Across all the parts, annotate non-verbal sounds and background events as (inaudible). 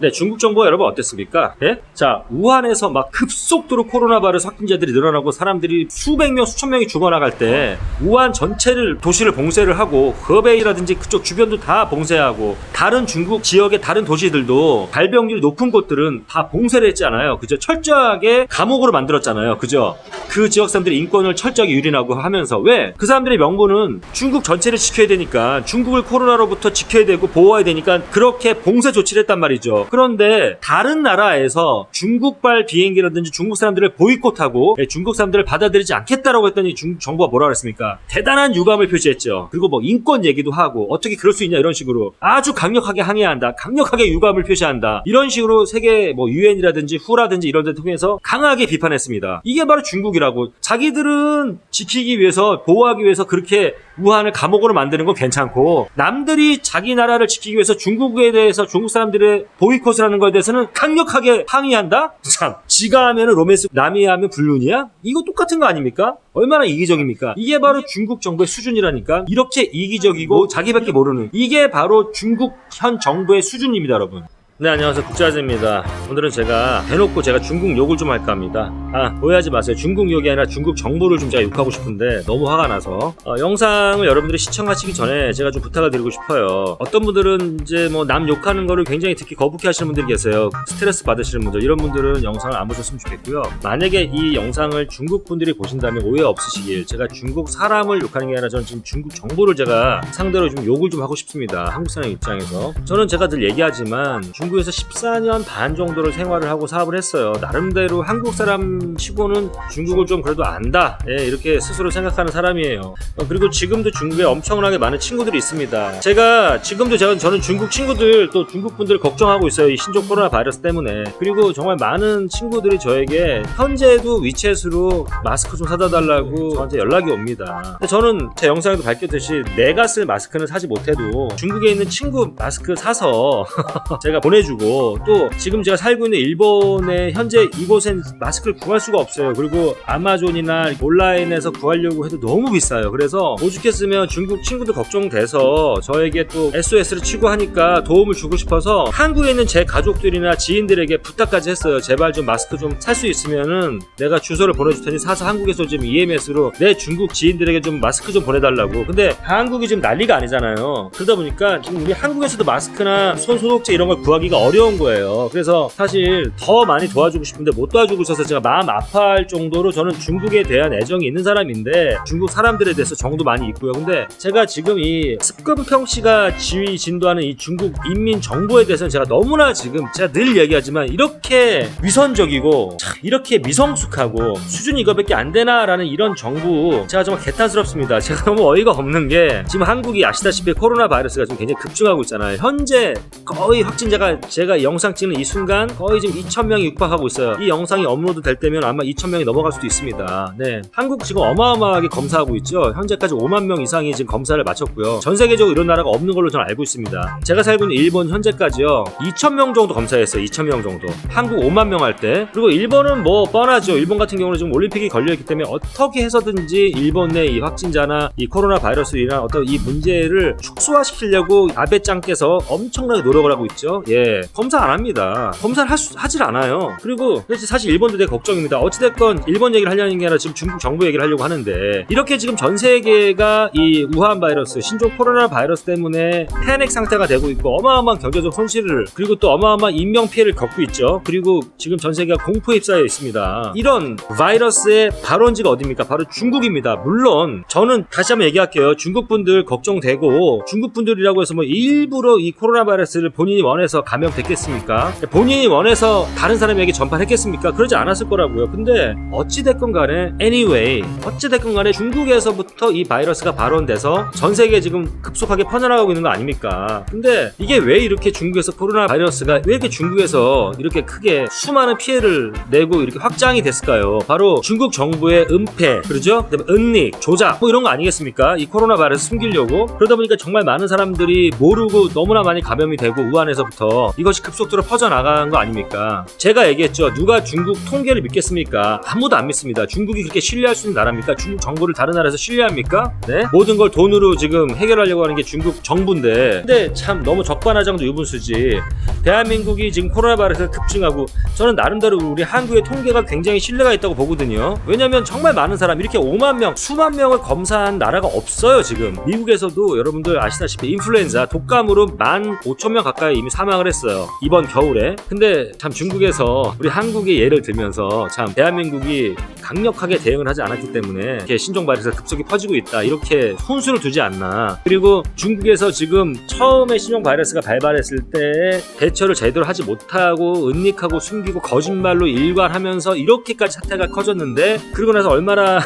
네, 중국 정부가 여러분 어땠습니까? 예? 자, 우한에서 막 급속도로 코로나 바이러스 확진자들이 늘어나고 사람들이 수백 명, 수천 명이 죽어나갈 때 우한 전체를 도시를 봉쇄를 하고 허베이라든지 그쪽 주변도 다 봉쇄하고 다른 중국 지역의 다른 도시들도 발병률이 높은 곳들은 다 봉쇄를 했잖아요. 그죠? 철저하게 감옥으로 만들었잖아요. 그죠? 그 지역 사람들의 인권을 철저하게 유린하고 하면서 왜? 그 사람들의 명분은 중국 전체를 지켜야 되니까 중국을 코로나로부터 지켜야 되고 보호해야 되니까 그렇게 봉쇄 조치를 했단 말이죠. 그런데 다른 나라에서 중국발 비행기라든지 중국 사람들을 보이콧하고 예, 중국 사람들을 받아들이지 않겠다라고 했더니 중국 정부가 뭐라 그랬습니까? 대단한 유감을 표시했죠. 그리고 뭐 인권 얘기도 하고 어떻게 그럴 수 있냐 이런 식으로 아주 강력하게 항의한다. 강력하게 유감을 표시한다. 이런 식으로 세계 뭐 유엔이라든지 후라든지 이런 데 통해서 강하게 비판했습니다. 이게 바로 중국이라고. 자기들은 지키기 위해서 보호하기 위해서 그렇게 우한을 감옥으로 만드는 건 괜찮고 남들이 자기 나라를 지키기 위해서 중국에 대해서 중국 사람들의 보이콧을 하는 거에 대해서는 강력하게 항의한다? 참 지가 하면은 로맨스 남이 하면 불륜이야? 이거 똑같은 거 아닙니까? 얼마나 이기적입니까? 이게 바로 중국 정부의 수준이라니까 이렇게 이기적이고 자기밖에 모르는 이게 바로 중국 현 정부의 수준입니다 여러분 네 안녕하세요. 국자재입니다. 오늘은 제가 대놓고 제가 중국 욕을 좀 할까 합니다. 아 오해하지 마세요. 중국 욕이 아니라 중국 정부를 좀 제가 욕하고 싶은데 너무 화가 나서. 어, 영상을 여러분들이 시청하시기 전에 제가 좀 부탁을 드리고 싶어요. 어떤 분들은 이제 뭐 남 욕하는 거를 굉장히 듣기 거북해 하시는 분들이 계세요. 스트레스 받으시는 분들. 이런 분들은 영상을 안 보셨으면 좋겠고요. 만약에 이 영상을 중국 분들이 보신다면 오해 없으시길 제가 중국 사람을 욕하는 게 아니라 저는 지금 중국 정부를 제가 상대로 좀 욕을 좀 하고 싶습니다. 한국 사람 입장에서. 저는 제가 늘 얘기하지만 중 국에서 14년 반 정도를 생활을 하고 사업을 했어요. 나름대로 한국 사람 치고는 중국을 좀 그래도 안다. 예, 이렇게 스스로 생각하는 사람이에요. 어, 그리고 지금도 중국에 엄청나게 많은 친구들이 있습니다. 제가 지금도 제가 저는 중국 친구들 또 중국 분들 걱정하고 있어요. 이 신종 코로나 바이러스 때문에. 그리고 정말 많은 친구들이 저에게 현재도 위챗으로 마스크 좀 사다 달라고 저한테 연락이 옵니다. 저는 제 영상에도 밝혔듯이 내가 쓸 마스크는 사지 못해도 중국에 있는 친구 마스크 사서 (laughs) 제가 보내 주고 또 지금 제가 살고 있는 일본의 현재 이곳엔 마스크를 구할 수가 없어요. 그리고 아마존이나 온라인에서 구하려고 해도 너무 비싸요. 그래서 오죽했으면 중국 친구들 걱정돼서 저에게 또 SOS를 치고 하니까 도움을 주고 싶어서 한국에 있는 제 가족들이나 지인들에게 부탁까지 했어요. 제발 좀 마스크 좀 살 수 있으면은 내가 주소를 보내줄 테니 사서 한국에서 지금 EMS로 내 중국 지인들에게 좀 마스크 좀 보내달라고. 근데 한국이 지금 난리가 아니잖아요. 그러다 보니까 지금 우리 한국에서도 마스크나 손 소독제 이런 걸 구하기 가 어려운 거예요. 그래서 사실 더 많이 도와주고 싶은데 못 도와주고 있어서 제가 마음 아파할 정도로 저는 중국에 대한 애정이 있는 사람인데 중국 사람들에 대해서 정도 많이 있고요. 근데 제가 지금 이 습근평 씨가 지휘 진도하는 이 중국 인민 정부에 대해서는 제가 너무나 지금 제가 늘 얘기하지만 이렇게 위선적이고 참 이렇게 미성숙하고 수준이 이거밖에 안 되나라는 이런 정부 제가 정말 개탄스럽습니다. 제가 너무 어이가 없는 게 지금 한국이 아시다시피 코로나 바이러스가 지금 굉장히 급증하고 있잖아요. 현재 거의 확진자가 제가 이 영상 찍는 이 순간 거의 지금 2,000명이 육박하고 있어요. 이 영상이 업로드 될 때면 아마 2,000명이 넘어갈 수도 있습니다. 네. 한국 지금 어마어마하게 검사하고 있죠. 현재까지 5만 명 이상이 지금 검사를 마쳤고요. 전 세계적으로 이런 나라가 없는 걸로 저는 알고 있습니다. 제가 살고 있는 일본 현재까지요. 2,000명 정도 검사했어요. 2,000명 정도. 한국 5만 명 할 때. 그리고 일본은 뭐 뻔하죠. 일본 같은 경우는 지금 올림픽이 걸려있기 때문에 어떻게 해서든지 일본 내 이 확진자나 이 코로나 바이러스로 인한 어떤 이 문제를 축소화시키려고 아베 짱께서 엄청나게 노력을 하고 있죠. 예. 검사 안 합니다. 검사를 할 수, 하질 않아요. 그리고 사실 일본도 되게 걱정입니다. 어찌됐건 일본 얘기를 하려는 게 아니라 지금 중국 정부 얘기를 하려고 하는데 이렇게 지금 전 세계가 이 우한 바이러스, 신종 코로나 바이러스 때문에 패닉 상태가 되고 있고 어마어마한 경제적 손실을 그리고 또 어마어마한 인명 피해를 겪고 있죠. 그리고 지금 전 세계가 공포에 휩싸여 있습니다. 이런 바이러스의 발원지가 어디입니까? 바로 중국입니다. 물론 저는 다시 한번 얘기할게요. 중국 분들 걱정되고 중국 분들이라고 해서 뭐 일부러 이 코로나 바이러스를 본인이 원해서 감염됐겠습니까? 본인이 원해서 다른 사람에게 전파했겠습니까? 그러지 않았을 거라고요. 근데 어찌됐건 간에 anyway 어찌됐건 간에 중국에서부터 이 바이러스가 발원돼서 전 세계에 지금 급속하게 퍼져나가고 있는 거 아닙니까? 근데 이게 왜 이렇게 중국에서 코로나 바이러스가 왜 이렇게 중국에서 이렇게 크게 수많은 피해를 내고 이렇게 확장이 됐을까요? 바로 중국 정부의 은폐, 그러죠? 그다음에 은닉, 조작 뭐 이런 거 아니겠습니까? 이 코로나 바이러스 숨기려고 그러다 보니까 정말 많은 사람들이 모르고 너무나 많이 감염이 되고 우한에서부터 이것이 급속도로 퍼져나간 거 아닙니까? 제가 얘기했죠. 누가 중국 통계를 믿겠습니까? 아무도 안 믿습니다. 중국이 그렇게 신뢰할 수 있는 나라입니까? 중국 정부를 다른 나라에서 신뢰합니까? 네? 모든 걸 돈으로 지금 해결하려고 하는 게 중국 정부인데 근데 참 너무 적반하장도 유분수지 대한민국이 지금 코로나 바이러스가 급증하고 저는 나름대로 우리 한국의 통계가 굉장히 신뢰가 있다고 보거든요. 왜냐면 정말 많은 사람 이렇게 5만 명, 수만 명을 검사한 나라가 없어요 지금. 미국에서도 여러분들 아시다시피 인플루엔자 독감으로 1만 5천 명 가까이 이미 사망을 했어요. 이번 겨울에. 근데 참 중국에서 우리 한국의 예를 들면서 참 대한민국이 강력하게 대응을 하지 않았기 때문에 이렇게 신종 바이러스가 급속히 퍼지고 있다. 이렇게 혼수를 두지 않나. 그리고 중국에서 지금 처음에 신종 바이러스가 발발했을 때 대처를 제대로 하지 못하고 은닉하고 숨기고 거짓말로 일관하면서 이렇게까지 사태가 커졌는데 그러고 나서 얼마나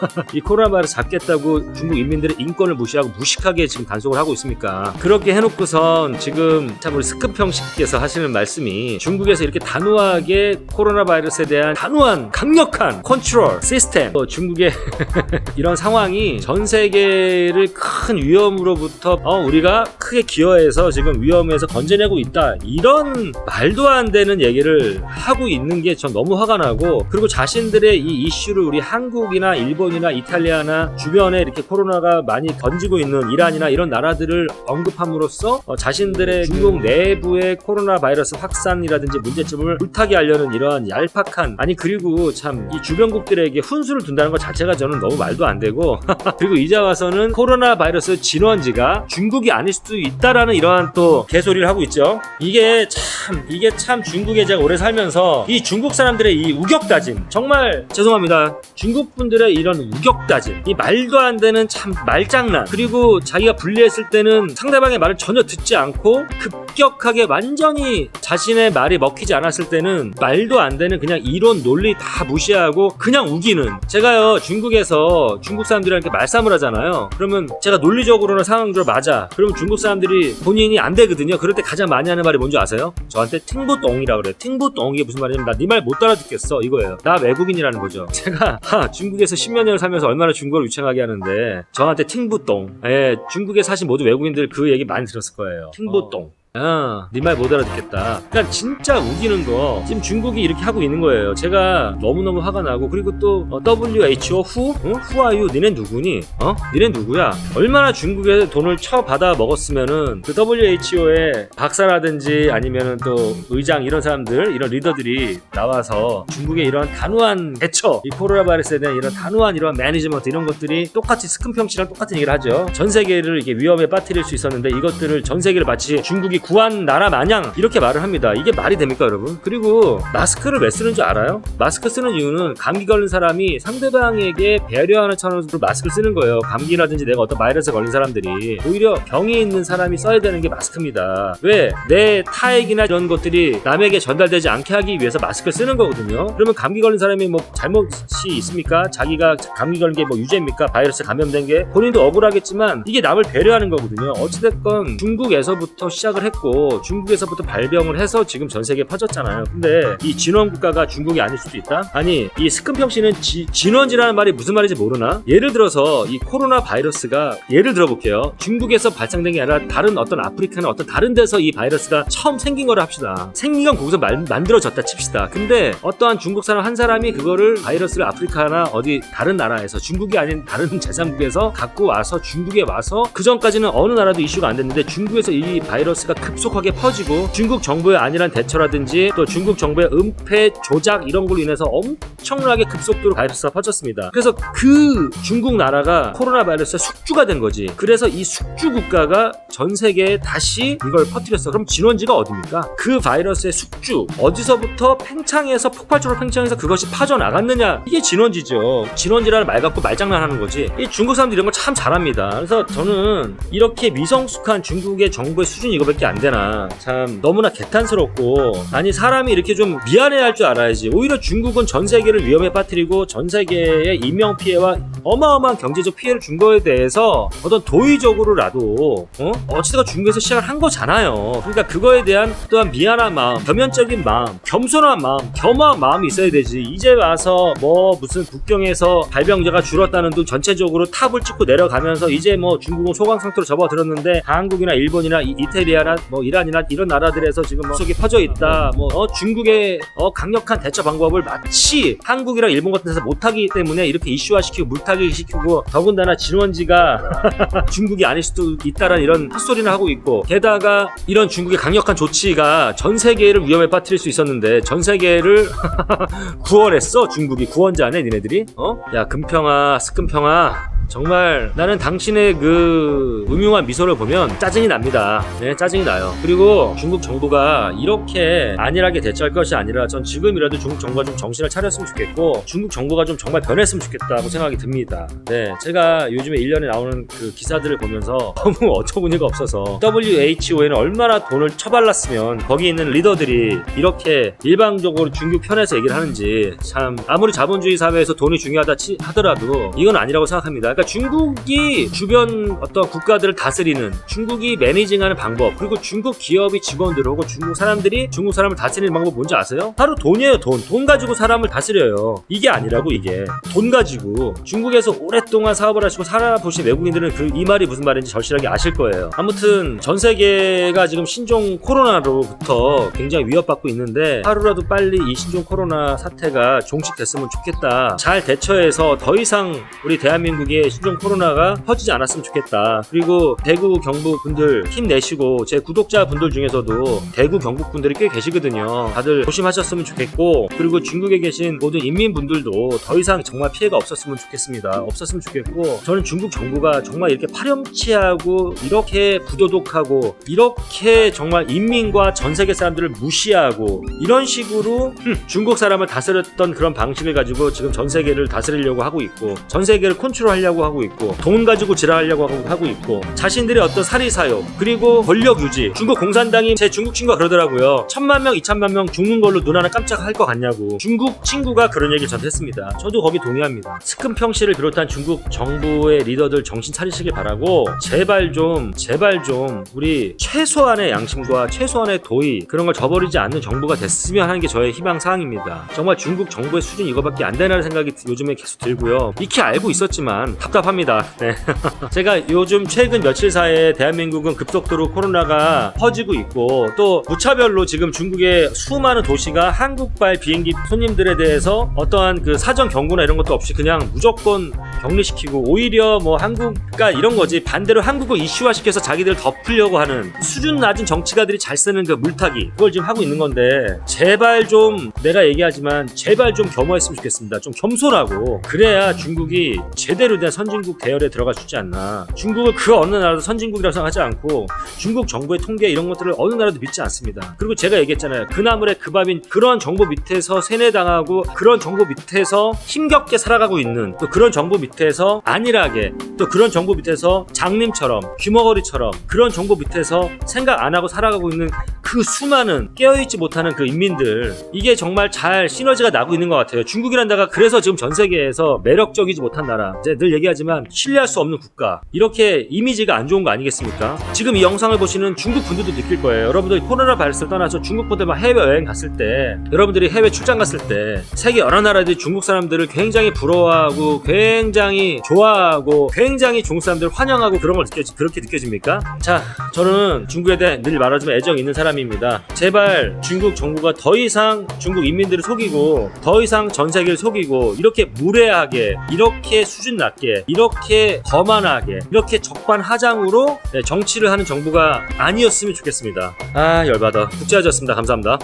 (laughs) 이 코로나 바이러스 잡겠다고 중국 인민들의 인권을 무시하고 무식하게 지금 단속을 하고 있습니까? 그렇게 해놓고선 지금 참 우리 스크평 씨께서 하시는 말씀이 중국에서 이렇게 단호하게 코로나 바이러스에 대한 단호한 강력한 컨트롤 시스템 어, 중국의 (laughs) 이런 상황이 전 세계를 큰 위험으로부터 어, 우리가 크게 기여해서 지금 위험에서 건져내고 있다 이런 말도 안 되는 얘기를 하고 있는 게 전 너무 화가 나고 그리고 자신들의 이 이슈를 우리 한국이나 일본 이나 이탈리아나 주변에 이렇게 코로나가 많이 번지고 있는 이란이나 이런 나라들을 언급함으로써 어, 자신들의 중국 내부의 코로나 바이러스 확산이라든지 문제점을 물타기 하려는 이러한 얄팍한 아니 그리고 참 이 주변국들에게 훈수를 둔다는 것 자체가 저는 너무 말도 안 되고 (laughs) 그리고 이제 와서는 코로나 바이러스 진원지가 중국이 아닐 수도 있다라는 이러한 또 개소리를 하고 있죠. 이게 참 이게 참 중국에 제가 오래 살면서 이 중국 사람들의 이 우격다짐 정말 죄송합니다. 중국 분들의 이런 우격다짐, 이 말도 안 되는 참 말장난, 그리고 자기가 불리했을 때는 상대방의 말을 전혀 듣지 않고 급격하게 완전히 자신의 말이 먹히지 않았을 때는 말도 안 되는 그냥 이론 논리 다 무시하고 그냥 우기는 제가요 중국에서 중국 사람들이랑 이렇게 말싸움을 하잖아요. 그러면 제가 논리적으로는 상황적으로 맞아. 그러면 중국 사람들이 본인이 안 되거든요. 그럴 때 가장 많이 하는 말이 뭔지 아세요? 저한테 팅부똥이라고 그래요. 팅부똥 이게 무슨 말이냐면 나 네 말 못 따라듣겠어 이거예요. 나 외국인이라는 거죠. 제가 하, 중국에서 10년 10년을 살면서 얼마나 중국어를 유창하게 하는데 저한테 팅부똥. 예, 중국에 사실 모두 외국인들 그 얘기 많이 들었을 거예요. 팅부똥. 어. 아, 네 말 못 알아듣겠다. 그러니까 진짜 우기는 거 지금 중국이 이렇게 하고 있는 거예요. 제가 너무너무 화가 나고 그리고 또 어, WHO 후? 어? You? 니네 누구니? 어? 니네 누구야? 얼마나 중국에 돈을 쳐 받아 먹었으면은 그 WHO의 박사라든지 아니면은 또 의장 이런 사람들 이런 리더들이 나와서 중국의 이런 단호한 대처 이 코로나 바이러스에 대한 이런 단호한 이런 매니지먼트 이런 것들이 똑같이 스큰평 씨랑 똑같은 얘기를 하죠. 전 세계를 이게 위험에 빠뜨릴 수 있었는데 이것들을 전 세계를 마치 중국이 구한 나라 마냥 이렇게 말을 합니다. 이게 말이 됩니까, 여러분? 그리고 마스크를 왜 쓰는 줄 알아요? 마스크 쓰는 이유는 감기 걸린 사람이 상대방에게 배려하는 차원으로 마스크를 쓰는 거예요. 감기라든지 내가 어떤 바이러스 걸린 사람들이 오히려 병이 있는 사람이 써야 되는 게 마스크입니다. 왜? 내 타액이나 이런 것들이 남에게 전달되지 않게 하기 위해서 마스크를 쓰는 거거든요. 그러면 감기 걸린 사람이 뭐 잘못이 있습니까? 자기가 감기 걸린 게 뭐 유죄입니까? 바이러스 감염된 게 본인도 억울하겠지만 이게 남을 배려하는 거거든요. 어찌됐건 중국에서부터 시작을 했고 중국에서부터 발병을 해서 지금 전 세계에 퍼졌잖아요. 근데 이 진원 국가가 중국이 아닐 수도 있다? 아니 이 스큰평 씨는 지- 진원지라는 말이 무슨 말인지 모르나? 예를 들어서 이 코로나 바이러스가 예를 들어볼게요. 중국에서 발생된 게 아니라 다른 어떤 아프리카나 어떤 다른 데서 이 바이러스가 처음 생긴 거를 합시다. 생긴 건 거기서 만, 만들어졌다 칩시다. 근데 어떠한 중국 사람 한 사람이 그거를 바이러스를 아프리카나 어디 다른 나라에서 중국이 아닌 다른 (laughs) 제3국에서 갖고 와서 중국에 와서 그 전까지는 어느 나라도 이슈가 안 됐는데 중국에서 이 바이러스가 급속하게 퍼지고 중국 정부의 안일한 대처라든지 또 중국 정부의 은폐 조작 이런 걸로 인해서 엄청나게 급속도로 바이러스가 퍼졌습니다. 그래서 그 중국 나라가 코로나 바이러스의 숙주가 된 거지. 그래서 이 숙주 국가가 전 세계에 다시 이걸 퍼뜨렸어. 그럼 진원지가 어디입니까? 그 바이러스의 숙주 어디서부터 팽창해서 폭발적으로 팽창해서 그것이 파져 나갔느냐 이게 진원지죠. 진원지라는 말 갖고 말장난하는 거지. 이 중국 사람들 이런 거참 잘합니다. 그래서 저는 이렇게 미성숙한 중국의 정부의 수준이 이거밖에 안 되나 참 너무나 개탄스럽고 아니 사람이 이렇게 좀 미안해할 줄 알아야지. 오히려 중국은 전 세계를 위험에 빠뜨리고 전 세계의 인명 피해와 어마어마한 경제적 피해를 준 거에 대해서 어떤 도의적으로라도 어? 어찌다가 중국에서 시작을 한 거잖아요. 그러니까 그거에 대한 또한 미안한 마음, 겸연적인 마음, 겸손한 마음, 겸허한 마음이 있어야 되지. 이제 와서 뭐 무슨 국경에서 발병자가 줄었다는 둥 전체적으로 탑을 찍고 내려가면서 이제 뭐 중국은 소강 상태로 접어들었는데 한국이나 일본이나 이, 이태리아나 뭐 이란이나 이런 나라들에서 지금 뭐 속이 퍼져 있다. 뭐 어, 중국의 어, 강력한 대처 방법을 마치 한국이랑 일본 같은 데서 못하기 때문에 이렇게 이슈화시키고 물타기 시키고 더군다나 진원지가 (laughs) 중국이 아닐 수도 있다라는 이런 헛소리를 하고 있고 게다가 이런 중국의 강력한 조치가 전 세계를 위험에 빠뜨릴 수 있었는데 전 세계를 (laughs) 구원했어 중국이 구원자네 니네들이 어? 야 금평아 스금평아 정말 나는 당신의 그 음흉한 미소를 보면 짜증이 납니다. 네, 짜증이 나요. 그리고 중국 정부가 이렇게 안일하게 대처할 것이 아니라 전 지금이라도 중국 정부가 좀 정신을 차렸으면 좋겠고 중국 정부가 좀 정말 변했으면 좋겠다고 생각이 듭니다. 네, 제가 요즘에 1년에 나오는 그 기사들을 보면서 (laughs) 너무 어처구니가 없어서 WHO에는 얼마나 돈을 처발랐으면 거기 있는 리더들이 이렇게 일방적으로 중국 편에서 얘기를 하는지 참 아무리 자본주의 사회에서 돈이 중요하다 치- 하더라도 이건 아니라고 생각합니다. 그러니까 중국이 주변 어떤 국가들을 다스리는 중국이 매니징하는 방법 그리고 중국 기업이 직원들 혹은 중국 사람들이 중국 사람을 다스리는 방법 뭔지 아세요? 바로 돈이에요 돈. 돈 가지고 사람을 다스려요. 이게 아니라고 이게 돈 가지고 중국에서 오랫동안 사업을 하시고 살아보신 외국인들은 그 이 말이 무슨 말인지 절실하게 아실 거예요. 아무튼 전 세계가 지금 신종 코로나로부터 굉장히 위협받고 있는데 하루라도 빨리 이 신종 코로나 사태가 종식됐으면 좋겠다. 잘 대처해서 더 이상 우리 대한민국의 신종 코로나가 퍼지지 않았으면 좋겠다. 그리고 대구 경북 분들 힘내시고 제 구독자 분들 중에서도 대구 경북 분들이 꽤 계시거든요. 다들 조심하셨으면 좋겠고 그리고 중국에 계신 모든 인민 분들도 더 이상 정말 피해가 없었으면 좋겠습니다. 없었으면 좋겠고 저는 중국 정부가 정말 이렇게 파렴치하고 이렇게 부도덕하고 이렇게 정말 인민과 전 세계 사람들을 무시하고 이런 식으로 흠, 중국 사람을 다스렸던 그런 방식을 가지고 지금 전 세계를 다스리려고 하고 있고 전 세계를 컨트롤하려고 하고 있고 돈 가지고 지랄하려고 하고, 있고 자신들의 어떤 사리사욕 그리고 권력 유지. 중국 공산당이 제 중국 친구가 그러더라고요. 천만 명 이천만 명 죽는 걸로 눈 하나 깜짝 할 것 같냐고. 중국 친구가 그런 얘기를 저한테 했습니다. 저도 거기 동의합니다. 스금평 씨를 비롯한 중국 정부의 리더들 정신 차리시길 바라고 제발 좀 제발 좀 우리 최소한의 양심과 최소한의 도의 그런 걸 저버리지 않는 정부가 됐으면 하는 게 저의 희망 사항입니다. 정말 중국 정부의 수준 이거밖에 안 되나는 생각이 요즘에 계속 들고요. 익히 알고 있었지만 답답합니다 네. (laughs) 제가 요즘 최근 며칠 사이에 대한민국은 급속도로 코로나가 퍼지고 있고 또 무차별로 지금 중국의 수많은 도시가 한국발 비행기 손님들에 대해서 어떠한 그 사전 경고나 이런 것도 없이 그냥 무조건 격리시키고 오히려 뭐 한국가 이런 거지 반대로 한국을 이슈화시켜서 자기들 덮으려고 하는 수준 낮은 정치가들이 잘 쓰는 그 물타기 그걸 지금 하고 있는 건데 제발 좀 내가 얘기하지만 제발 좀 겸허했으면 좋겠습니다 좀 겸손하고 그래야 중국이 제대로 된 선진국 대열에 들어갈 수 있지 않나. 중국을 그 어느 나라도 선진국이라고 생각하지 않고 중국 정부의 통계 이런 것들을 어느 나라도 믿지 않습니다. 그리고 제가 얘기했잖아요. 그 나물의 그 밥인 그런 정부 밑에서 세뇌당하고 그런 정부 밑에서 힘겹게 살아가고 있는 또 그런 정부 밑에서 안일하게 또 그런 정부 밑에서 장님처럼 귀머거리처럼 그런 정부 밑에서 생각 안 하고 살아가고 있는 그 수많은 깨어있지 못하는 그 인민들 이게 정말 잘 시너지가 나고 있는 것 같아요. 중국이란 나라가 그래서 지금 전 세계에서 매력적이지 못한 나라. 이제 늘 얘기하지만 신뢰할 수 없는 국가. 이렇게 이미지가 안 좋은 거 아니겠습니까? 지금 이 영상을 보시는 중국 분들도 느낄 거예요. 여러분들 코로나 바이러스를 떠나서 중국 분들 막 해외 여행 갔을 때 여러분들이 해외 출장 갔을 때 세계 여러 나라들이 중국 사람들을 굉장히 부러워하고 굉장히 좋아하고 굉장히 중국 사람들을 환영하고 그런 걸 느껴지 그렇게 느껴집니까? 자 저는 중국에 대해 늘 말하지만 애정 있는 사람 입니다. 제발 중국 정부가 더 이상 중국 인민들을 속이고 더 이상 전 세계를 속이고 이렇게 무례하게 이렇게 수준 낮게 이렇게 거만하게 이렇게 적반하장으로 네, 정치를 하는 정부가 아니었으면 좋겠습니다. 아 열받아. 국제화졌습니다. 감사합니다